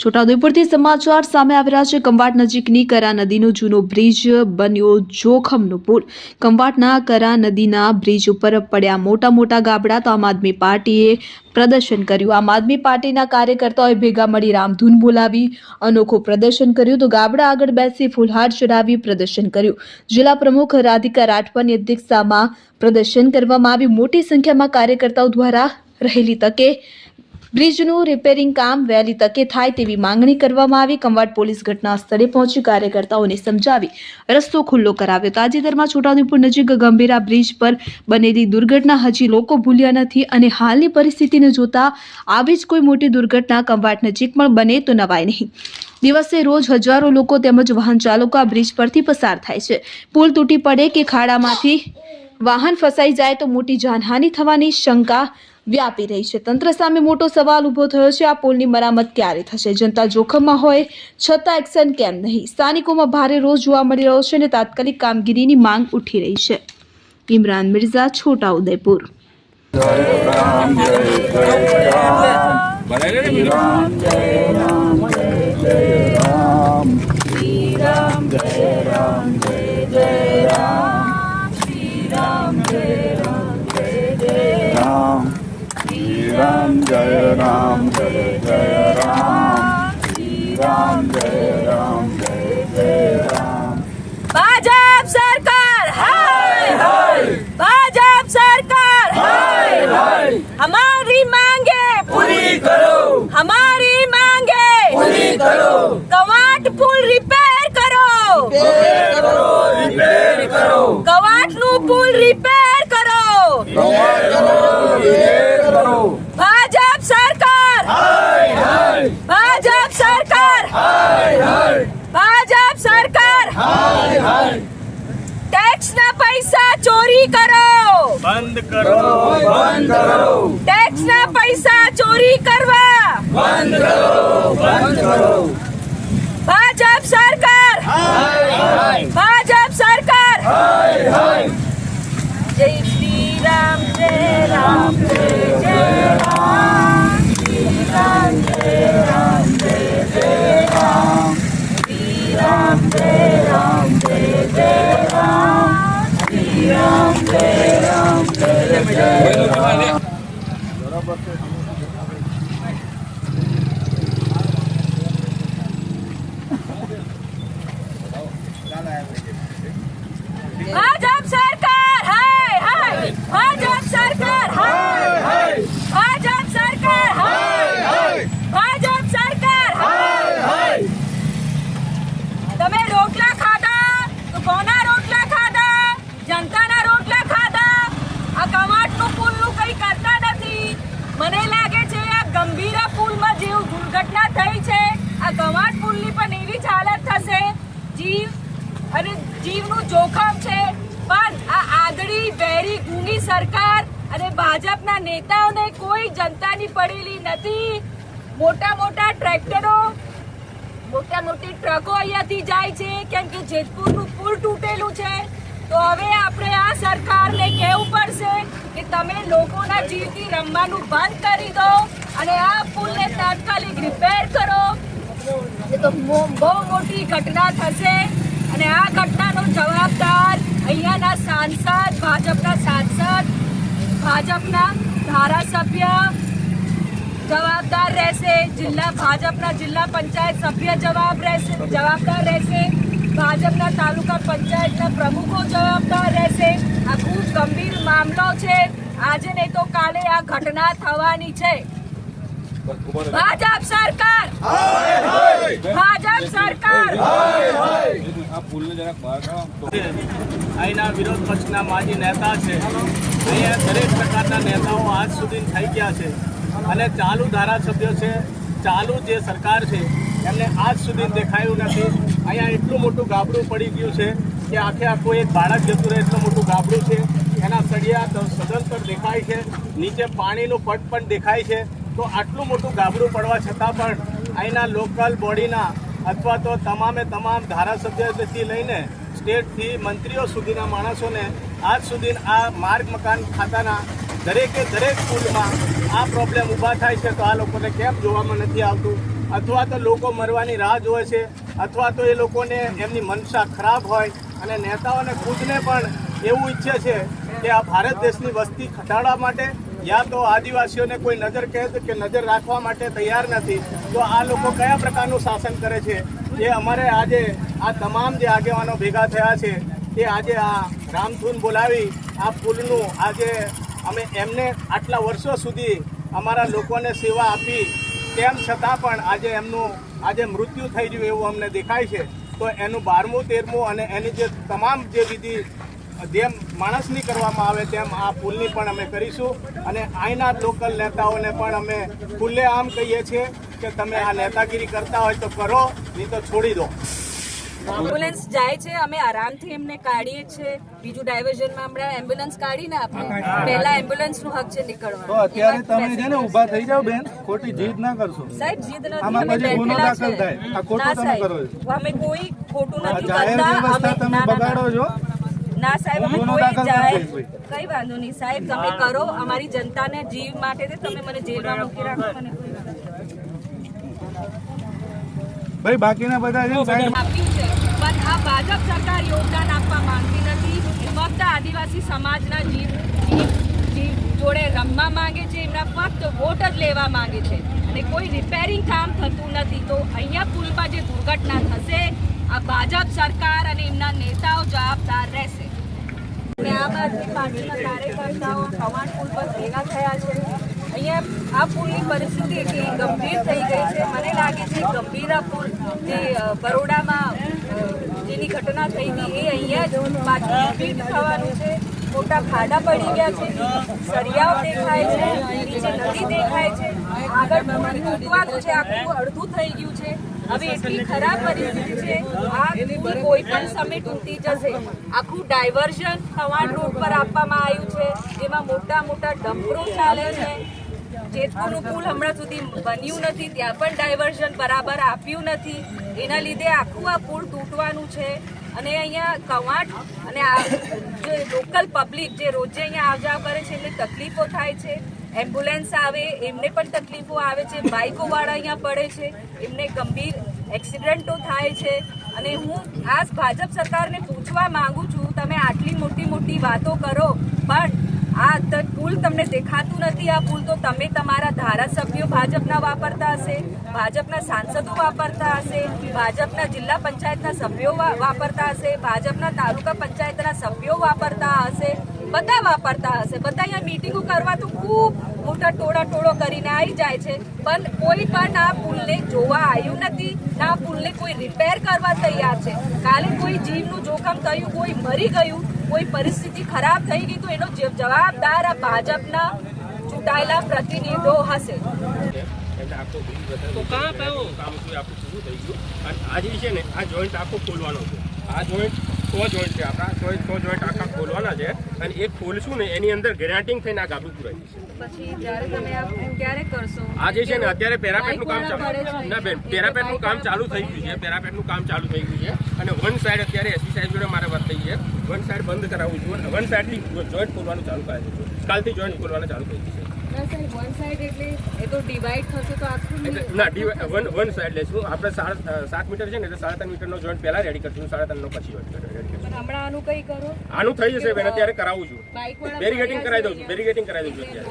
છોટાઉદેપુરથી સમાચાર સામે આવી રહ્યા છે. કંવાટ નજીકની કરા નદીનો જૂનો બ્રિજ બન્યો જોખમનો પુલ. કંવાટના કરા નદીના બ્રિજ ઉપર પડ્યા મોટા મોટા ગાબડા તો આમ આદમી પાર્ટીએ પ્રદર્શન કર્યું. આમ આદમી પાર્ટીના કાર્યકર્તાઓએ ભેગા મળી રામધૂન બોલાવી, અનોખું પ્રદર્શન કર્યું તો ગાબડા આગળ બેસી ફૂલહાર ચડાવી પ્રદર્શન કર્યું. જિલ્લા પ્રમુખ રાધિકા રાઠવાની અધ્યક્ષતામાં પ્રદર્શન કરવામાં આવ્યું. મોટી સંખ્યામાં કાર્યકર્તાઓ દ્વારા રહેલી તકે બ્રિજનું રિપેરિંગ કામ વહેલી તકે થાય તેવી માંગણી કરવામાં આવી. કંવાટ પોલીસ ઘટના સ્થળે પહોંચી કાર્યકર્તાઓને સમજાવી રસ્તો ખુલ્લો કરાવ્યો. તાજેતરમાં છોટાઉદેપુર નજીક ગંભીરા બ્રિજ પર બનેલી દુર્ઘટના હજી લોકો ભૂલ્યા નથી અને હાલની પરિસ્થિતિને જોતા આવી જ કોઈ મોટી દુર્ઘટના કંવાટ નજીક પણ બને તો નવાય નહીં. દિવસે રોજ હજારો લોકો તેમજ વાહન ચાલકો આ બ્રિજ પરથી પસાર થાય છે. પુલ તૂટી પડે કે ખાડામાંથી વાહન ફસાઈ જાય તો મોટી જાનહાનિ થવાની શંકા વ્યાપી રહી છે. તંત્ર સામે મોટો સવાલ ઊભો થયો છે. આ પુલની મરામત ક્યારે થશે? જનતા જોખમમાં હોય છતાં એક્શન કેમ નહીં? સ્થાનિકોમાં ભારે રોષ જોવા મળી રહ્યો છે અને તાત્કાલિક કામગીરીની માંગ ઉઠી રહી છે. ઇમરાન મિર્ઝા છોટાઉદેપુર राम जय राम, जय जय राम। श्री राम, जय राम, जय जय राम। भाजप सरकार, हाय हाय। भाजप सरकार, हाय हाय। हमारी मांगे पूरी करो। हमारी પૈસા ચોરી કરો બંધ કરો બંધ કરો ટેક્સ ના પૈસા ચોરી કરવા બંધ કરો બંધ કરો ભાજપ સરકાર ભાજપ સરકાર જય શ્રી રામ જય રામ જય જય રામ શ્રી રામ જય રામ જય જય રામ શ્રી રામ જય જય ભાજપ સરકાર હાય હાય ભાજપ સરકાર હાય હાય ભાજપ સરકાર હાય હાય ભાજપ સરકાર હાય હાય તમે રોટલા ખાધા તો કોના રોટલા ખાધા જનતાના રોટલા ખાધા આ કવાટનું પુલનું કંઈ કરતા નથી. મને લાગે છે આ ગંભીરા પુલમાં જેવું દુર્ઘટના થઈ છે. આ ગવાટ પુલની પણ એવી જ હાલત થશે. જીવ અને જીવનું જોખમ છે. પણ આ આગળી વેરી ગૂંગી સરકાર અને ભાજપના નેતાઓને કોઈ જનતાની પડેલી નથી. મોટા મોટા ટ્રેક્ટરો, મોટા મોટી ટ્રકો અહીંયાથી જાય છે. કેમ કે જેતપુરનું પુલ તૂટેલું છે. તો હવે આપણે આ સરકારને કહેવું પડશે કે તમે લોકોના જીવથી રમવાનું બંધ કરી દો અને આ પુલને તાત્કાલિક રિપેર કરો. તો બહુ મોટી ઘટના થશે અને આ ઘટનાનો જવાબદાર અહીંયાના સાંસદ, ભાજપના સાંસદ, ભાજપના ધારાસભ્ય જવાબદાર રહેશે. જિલ્લા, ભાજપના જિલ્લા પંચાયત સભ્ય જવાબ રહેશે, જવાબદાર રહેશે. ભાજપના તાલુકા પંચાયતના પ્રમુખો જવાબદાર રહેશે. આ ખૂબ ગંભીર મામલો છે. આજે નહીં તો કાલે આ ઘટના થવાની છે. ભાજપ સરકાર! ભાજપ સરકાર! અહીંના વિરોધ પક્ષના માજી નેતા છે. અહીંયા દરેક પ્રકારના નેતાઓ આજ સુધી થઈ ગયા છે. અને ચાલુ ધારાસભ્યો છે. ચાલુ જે સરકાર છે એમને આજ સુધી દેખાયું નથી. અહીંયા એટલું મોટું ગાબડું પડી ગયું છે કે આખે આખું એક બાળક જતું રહે, એટલું મોટું ગાબડું છે. એના સળિયા સદંતર દેખાય છે. નીચે પાણીનું પટ પણ દેખાય છે. તો આટલું મોટું ગાબડું પડવા છતાં પણ અહીંના લોકલ બોડીના અથવા તો તમામે તમામ ધારાસભ્યથી લઈને સ્ટેટથી મંત્રીઓ સુધીના માણસોને આજ સુધી આ માર્ગ મકાન ખાતાના દરેકે દરેક સ્કૂલમાં આ પ્રોબ્લેમ ઊભા થાય છે. તો આ લોકોને કેમ જોવામાં નથી આવતું? અથવા તો લોકો મરવાની રાહ જોવે છે, અથવા તો એ લોકોને એમની મનસા ખરાબ હોય અને નેતાઓને ખુદને પણ એવું ઈચ્છે છે કે આ ભારત દેશની વસ્તી ઘટાડવા માટે યા તો આદિવાસીઓને કોઈ નજર કેદ કે નજર રાખવા માટે તૈયાર નથી. તો આ લોકો કયા પ્રકારનું શાસન કરે છે? એ અમારે આજે આ તમામ જે આગેવાનો ભેગા થયા છે, એ આજે આ રામધૂન બોલાવી, આ પુલનું આજે અમે એમને આટલા વર્ષો સુધી અમારા લોકોને સેવા આપી તેમ છતાં પણ આજે એમનું, આજે મૃત્યુ થઈ ગયું એવું અમને દેખાય છે, તો એનું બારમું, તેરમું અને એની જે તમામ જે વિધિ, જેમ માણસની કરવામાં આવે તેમ આ પુલની પણ અમે કરીશું. અને અહીંના લોકલ નેતાઓને પણ અમે ખુલ્લેઆમ કહીએ છીએ કે તમે આ નેતાગીરી કરતા હોય તો કરો, નહીં તો છોડી દો. એમ્બ્યુલન્સ જાય છે અમે આરામથી એમને કાઢીએ છીએ. બીજું ડાયવર્ઝનમાં હમણાં એમ્બ્યુલન્સ કાઢીને આપણે પહેલા એમ્બ્યુલન્સનું હક છે તો નીકળવાનું અત્યારે તમે છે ને ઊભા થઈ જાઓ બેન ખોટી જીદ ના કરશો. સાહેબ જીદ નથી આમાં અમે પછી ગુનો દાખલ થાય. આ ખોટું ના તમે સાહેબ, કરો છો. અમે કોઈ ખોટું નથી કરતા. અમે તમે. બગાડો છો. ના સાહેબ અમે કોઈ દઈશ કઈ વાંધો નહીં સાહેબ તમે કરો. અમારી જનતાને જીવ માટે તે તમે મને જેલમાં મૂકી રાખો. મને કોઈ ભાઈ બાકીના બધા છે. આ ભાજપ સરકાર યોગદાન આપવા માંગતી નથી. ફક્ત આદિવાસી સમાજના જીવ જીવ જોડે રમવા માંગે છે, એમના ફક્ત વોટ જ લેવા માંગે છે. અને કોઈ રિપેરિંગ કામ થતું નથી. તો અહીંયા પુલમાં જે દુર્ઘટના થશે, આ ભાજપ સરકાર અને એમના નેતાઓ જવાબદાર રહેશે. અને આ બાજુ પાર્ટીના કાર્યકર્તાઓ કવાણ પુલ ભેગા થયા છે. અહીંયા આ પુલની પરિસ્થિતિ એટલી ગંભીર થઈ ગઈ છે. મને લાગે છે ગંભીરા પુલ જે બરોડામાં જેની ઘટના થઈ હતી એ અહીંયા જ પાછું રિપીટ થવાનું છે. મોટા ખાડા પડી ગયા છે સરિયાઓ દેખાય છે, નીચે નદી દેખાય છે. આગળ તૂટવાનું છે આખું અડધું થઈ ગયું છે. હવે એટલી ખરાબ પરિસ્થિતિ છે, આ પુલ કોઈ પણ સમય તૂટી જશે. આખું ડાયવર્ઝન થવાણ રોડ પર આપવામાં આવ્યું છે, જેમાં મોટા મોટા ડમ્પરો ચાલે છે. જેતપુરનું પુલ હમણાં સુધી બન્યું નથી, ત્યાં પણ ડાયવર્ઝન બરાબર આપ્યું નથી. એના લીધે આખું આ પુલ તૂટવાનું છે. અને અહીંયા કવાંટ અને જે લોકલ પબ્લિક જે રોજે અહીંયા આવ જાવ કરે છે, એમને તકલીફો થાય છે. એમ્બ્યુલન્સ આવે, એમને પણ તકલીફો આવે છે. બાઇકોવાળા અહીંયા પડે છે. એમને ગંભીર એક્સિડન્ટો થાય છે. અને હું આ ભાજપ સરકારને પૂછવા માંગુ છું, તમે આટલી મોટી મોટી વાતો કરો, પણ આ પુલ તમને દેખાતું નથી, આ પુલ તો તમે તમારા ધારાસભ્યો ભાજપના વાપરતા હશે, ભાજપના સાંસદો વાપરતા હશે, ભાજપના જિલ્લા પંચાયતના સભ્યો વાપરતા હશે, ભાજપના તાલુકા પંચાયતના સભ્યો વાપરતા હશે, બધા વાપરતા હશે. બધા અહીંયા મિટિંગો કરવા તો ખૂબ મોટા ટોળા ટોળો કરીને આવી જાય છે, પણ કોઈ પણ આ પુલને જોવા આવ્યું નથી, ના પુલને કોઈ રિપેર કરવા તૈયાર છે. કાલે કોઈ જીવનું જોખમ થયું, કોઈ મરી ગયું કોઈ પરિસ્થિતિ ખરાબ થઈ ગઈ તો એનો જ- જવાબદાર આ ભાજપના ચૂંટાયેલા પ્રતિનિધિઓ હશે. તો કાં કયો? કામ હતું આપણું પૂરું થઈ ગયું. અને આજે છે ને આ જોઈન્ટ આખો ખોલવાનો છે. આ જોઈન્ટ સો જોઈન્ટ છે આપણા. જોઈન્ટ સો જોઈન્ટ આખા ખોલવાના છે. અને એ ખોલશું ને એની અંદર ગ્રેનાટિંગ થઈને આ ગાબડું પુરાઈ જશે પછી જ્યારે તમે આ ક્યારે કરશો? આ જે છે ને અત્યારે પેરાપેટનું કામ ચાલુ છે. ના બેન પેરાપેટનું કામ ચાલુ થઈ ગયું છે. પેરાપેટનું કામ ચાલુ થઈ ગયું છે. અને વન સાઈડ અત્યારે એસપી સાહેબ જોડે મારે વાત થઈ છે. વન સાઈડ બંધ કરાવવું જોઈએ વન સાઈડથી જોઈન્ટ ખોલવાનું ચાલુ કરાવી છું. કાલથી જોઈન્ટ ખોલવાનું ચાલુ થઈ ના ના સાઈડ લેશું. આપણે સાત મીટર છે ને એટલે સાડા ત્રણ મીટરનો જોઈન્ટ પહેલા રેડી કરશું. સાડા ત્રણનો પછી રેડી કરશું. હમણાં આનું કઈ કરો? આનું થઈ જશે બેન અત્યારે કરાવું છું. બેરીગેટિંગ કરાવી દઉં છું બેરીગેટિંગ કરાવી દઉં છું અત્યારે.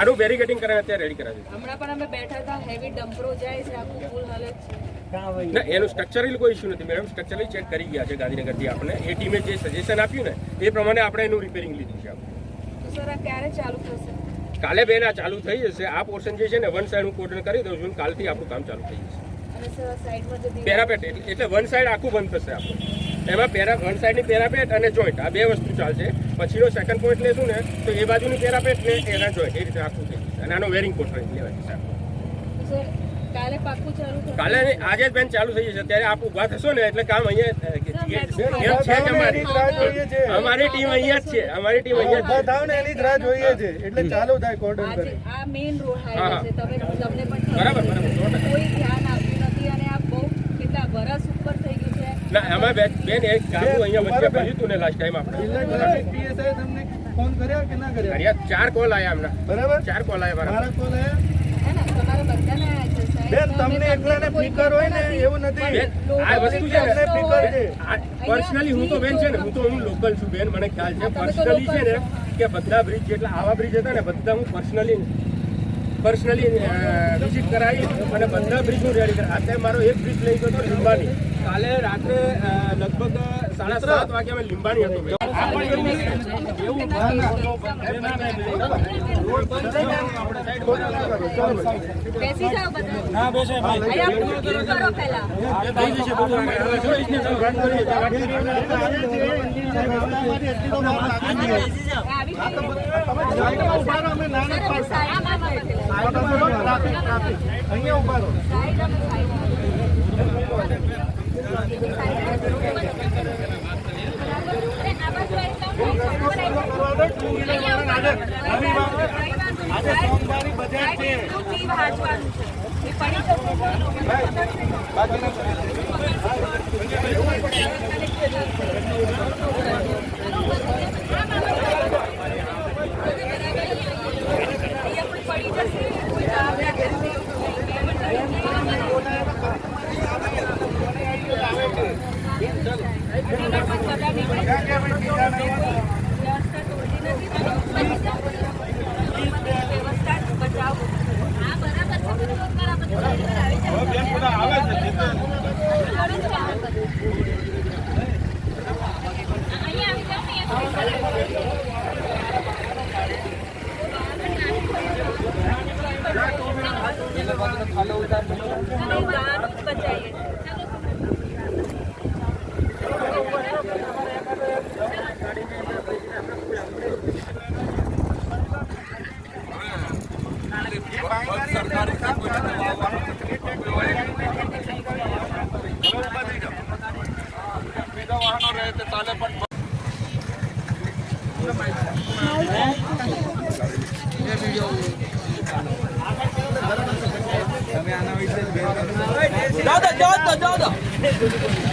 આનું બેરીગેટિંગ કરાવી અત્યારે રેડી કરાવી દઉં હમણાં પણ અમે બેઠા હતા હેવી ડમ્પરો જાય છે આખું ફૂલ હાલત છે. ના એનું સ્ટ્રક્ચરલ કોઈ ઇશ્યુ નથી મેડમ સ્ટ્રક્ચરલી ચેક કરી ગયા છે ગાંધીનગરથી આપણે. એ ટીમે જે સજેશન આપ્યું ને એ પ્રમાણે આપણે એનું રિપેરિંગ લીધું છે આપણે. સર આ ક્યારે ચાલુ થશે? કાલે બેન આ ચાલુ થઈ જશે. આ પોર્શન જે છે ને વન સાઈડ હું કોર્ડન કરી દઉં છું કાલથી આપણું કામ ચાલુ થઈ જશે. પેરાપેટ એટલે વન સાઈડ આખું બંધ થશે આપણું. એમાં પેરા વન સાઈડની પેરાપેટ અને જોઈન્ટ આ બે વસ્તુ ચાલશે. પછીનો સેકન્ડ પોઈન્ટ લેશું ને તો એ બાજુની પેરાપેટ ને એના જોઈન્ટ એ રીતે આખું થઈ અને આનો વેરિંગ કોટ લેવા જશે આપણે. તો સર કાલે પાક્કું ચાલુ કાલે નહીં, આજે જ બેન ચાલુ થઈ જશે. ત્યારે આપ ઊભા થશો ને એટલે કામ અહીંયા છે અમારી અમારી ટીમ અહીંયા જ છે. અમારી ટીમ અહીંયા ઊભા જ થાવ ને એની જ રાહ જોઈએ છે. એટલે ચાલુ થાય કોર્ડન આ મેઈન રોડ હાઈવે છે. તમે તમને પણ બરાબર, બરાબર, કોઈ ધ્યાન આપ્યું નથી અને આ બહુ કેટલા વરસ ઉપર ના એમાં બેન બેન એક ગામું અહીંયા વચ્ચે પડ્યું હતું ને લાસ્ટ ટાઈમ આપણે. પીએસઆઈ તમને ફોન કર્યા કે ના કર્યા? કર્યા ચાર કોલ આવ્યા એમના બરાબર? ચાર કોલ આવ્યા મારા કોલ ને છે બેન તમને એકલાને ફિકર હોય ને એવું નથી. આ વસ્તુ છે ફિકર છે. પર્સનલી હું તો બેન છે ને હું તો હું લોકલ છું બેન મને ખ્યાલ છે. પર્સનલી છે ને કે બધા બ્રિજ જેટલા આવા બ્રિજ હતા ને બધા હું પર્સનલી પર્સનલી વિઝિટ કરાવી અને બધા બ્રિજ હું રેડી કરા અત્યારે મારો એક બ્રિજ લઈ ગયો હતો લીંબાની કાલે રાત્રે લગભગ સાડા સાત વાગ્યા અમે લીંબાણી હતો અહીંયા ઊભા રહો, અમે ના નથી પાડતા. સાઈડમાં બેઠેલા. આ તમે ટ્રાફિક ટ્રાફિક અહીંયા ઊભા રહો સાઈડમાં સાઈડમાં આજે સોમવારે પણ દાદા જાઓ તો.